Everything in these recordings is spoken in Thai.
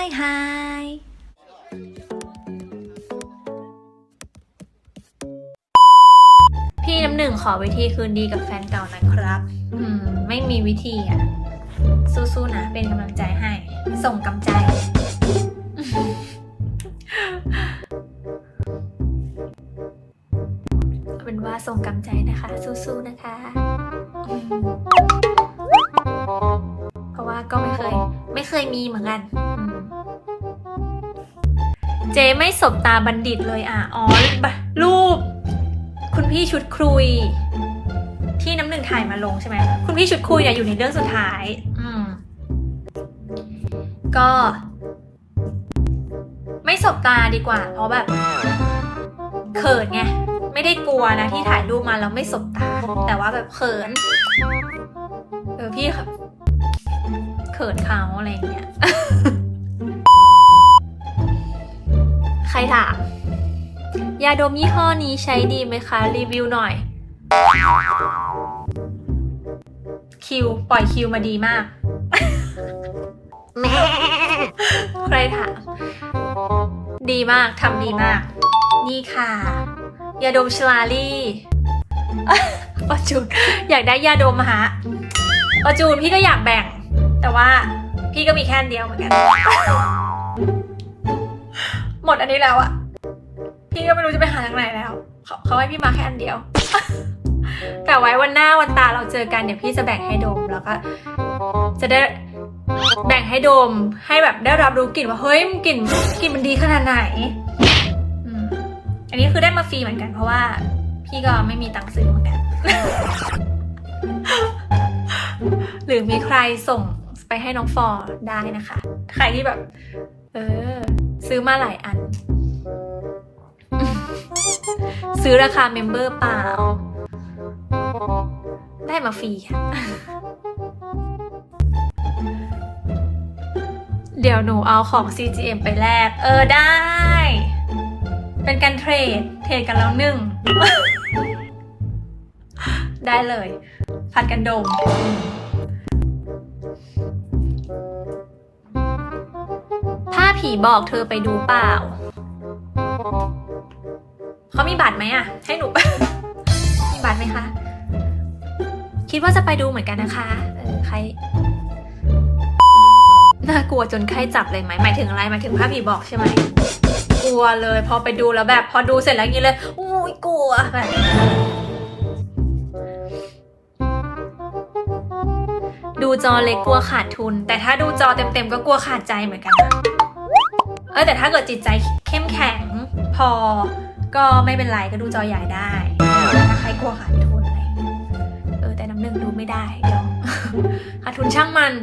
hi hi พี่น้ำหนึ่งขอวิธีคืนดีกับแฟนเก่านะครับ อืม ไม่มีวิธีอะ สู้ๆนะ เป็นกำลังใจให้ ส่งกำใจเอาเป็นว่าส่งกำใจนะคะ สู้ๆนะคะ เพราะว่าก็ไม่เคย ไม่เคยมีเหมือนกัน เจไม่สบตาบัณฑิตเลยอะ อ๋อ รูป คุณพี่ชุดคุย ที่น้ำหนึ่งถ่ายมาลงใช่ไหม คุณพี่ชุดคุยเนี่ยอยู่ในเรื่องสุดท้าย อืม ก็ ไม่สบตาดีกว่า เพราะแบบเขินไง ไม่ได้กลัวนะที่ถ่ายรูปมาแล้วไม่สบตา แต่ว่าแบบเขิน เออพี่ครับเขินเขาอะไรเงี้ย ใครถามยาดมยี่ห้อนี้ใช้ดีไหมคะ รีวิวหน่อย คิว ปล่อยคิวมาดีมากแม่ใครถามดีมากทำดีมาก นี่ค่ะ ยาดมชลาลี่ปาจูนอยากได้ยาดมฮะปาจูนพี่ก็อยากแบ่ง แต่ว่าพี่ก็มีแค่อันเดียวเหมือนกัน หมดอันนี้แล้วอะพี่ก็ไม่รู้จะไปหาทางไหนแล้วเขาเขาให้พี่มาแค่อันเดียว แต่ไว้วันหน้าวันตาเราเจอกันเดี๋ยวพี่จะแบ่งให้ดมแล้วก็จะได้แบ่งให้ดมให้แบบได้รับรู้กลิ่นว่าเฮ้ยกลิ่นกลิ่นมันดีขนาดไหนอันนี้คือได้มาฟรีเหมือนกันเพราะว่า พี่ก็ไม่มีตังค์ซื้อเหมือนกัน หรือมีใครส่งไปให้น้องฟอร์ได้นะคะ ใครที่แบบ เออ ซื้อมาหลายอัน ซื้อราคาเมมเบอร์เปล่า ได้มาฟรีค่ะเดี๋ยวหนูเอาของ CGM ไปแลก เออได้ เป็นการเทรด เทรดกันแล้วหนึ่ง ได้เลย ผัดกันดม ผีบอกเธอไปดูเปล่า เขามีบัตรไหมอะให้หนู มีบัตรไหมคะ คิดว่าจะไปดูเหมือนกันนะคะเออใคร น่ากลัวจนไข้จับเลยไหมหมายถึงอะไรหมายถึงภาพผีบอกใช่ไหมกลัวเลยพอไปดูแล้วแบบ พอดูเสร็จแล้วอย่างนี้เลยอุ้ยกลัวแบบดูจอเล็กกลัวขาดทุน แต่ถ้าดูจอเต็มๆก็กลัวขาดใจเหมือนกันนะ เออแต่ถ้าเกิดจิตใจเข้มแข็งพอก็ไม่เป็นไรก็ดูจอใหญ่ได้ถ้าใครกลัวขาดทุนอะไรเงี้ยเออแต่น้ำหนึ่งดูไม่ได้เดี๋ยวขาดทุนช่างมัน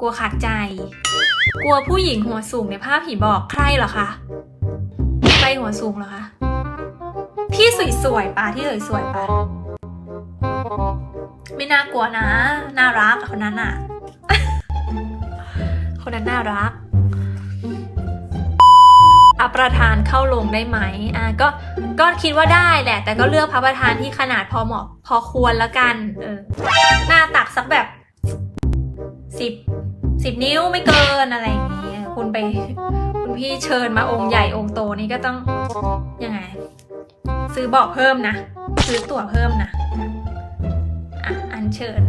กลัวขาดใจ กลัวผู้หญิงหัวสูงในภาพผีบอกใครเหรอคะใครหัวสูงเหรอคะที่สวยๆปะที่สวยๆปะไม่น่ากลัวนะ น่ารักคนนั้นอะคนนั้นน่ารัก อัประธานเข้าลงได้ไหมอะก็ก็คิดว่าได้แหละ แต่ก็เลือกพระประธานที่ขนาดพอเหมาะพอควรแล้วกันเออหน้าตักสักแบบสิบสิบนิ้วไม่เกินอะไรอย่างเงี้ยคุณไปคุณพี่เชิญมาองค์ใหญ่องค์โตนี่ก็ต้องยังไง ซื้อบาะเพิ่มนะ ซื้อตั๋วเพิ่มนะอะอันเชิญ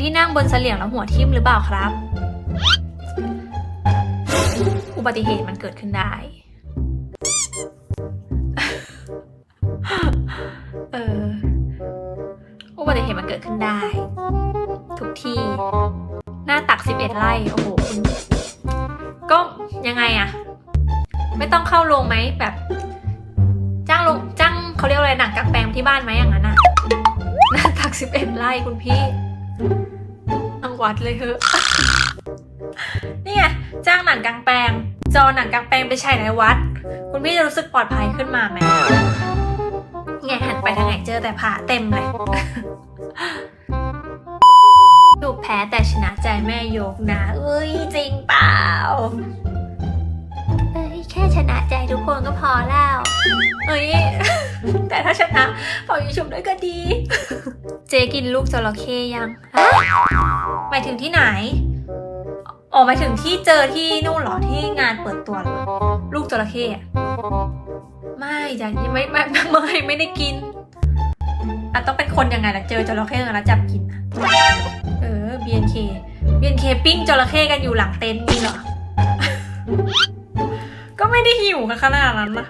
นี่นั่งบนเสลี่ยงแล้วหัวทิ่มหรือเปล่าครับ บัติเหตุมันเกิดขึ้นได้ เออ อุบัติเหตุมันเกิดขึ้นได้ ทุกที่ หน้าตัก 11 ไร่ โอ้โหคุณก็ยังไงอะไม่ต้องเข้าโรงไหมแบบ จ้างลงจ้างเขาเรียกอะไรหนังกางแปลงที่บ้านไหมอย่างนั้นอะหน้าตัก 11 ไร่คุณพี่อังวัดเลยเถอะนี่ไงจ้างหนังกลางแปลง จอหนังกลางแปลงไปฉายในวัด คุณพี่จะรู้สึกปลอดภัยขึ้นมาไหมไงหันไปทางไหนเจอแต่ผ่าเต็มเลยดูแพ้แต่ชนะใจแม่ยกนะเอ้ยจริงเปล่าเอ้ยแค่ชนะใจทุกคนก็พอแล้วเอ้ยแต่ถ้าชนะเป่ายิงฉุบด้วยก็ดี เจกินลูกจระเข้ยังฮะหมายถึงที่ไหน ออกมาถึงที่เจอที่นู่นเหรอที่งานเปิดตัวหรอลูกจระเข้อะไม่จ้ะยังไม่ไม่ไม่ไม่ได้กินอะต้องเป็นคนยังไงล่ะเจอจระเข้แล้วจับกินอะเออ BNK BNK ปิ้งจระเข้กันอยู่หลังเต็นท์นี่เหรอ ก็ไม่ได้หิวกันขนาดนั้นนะ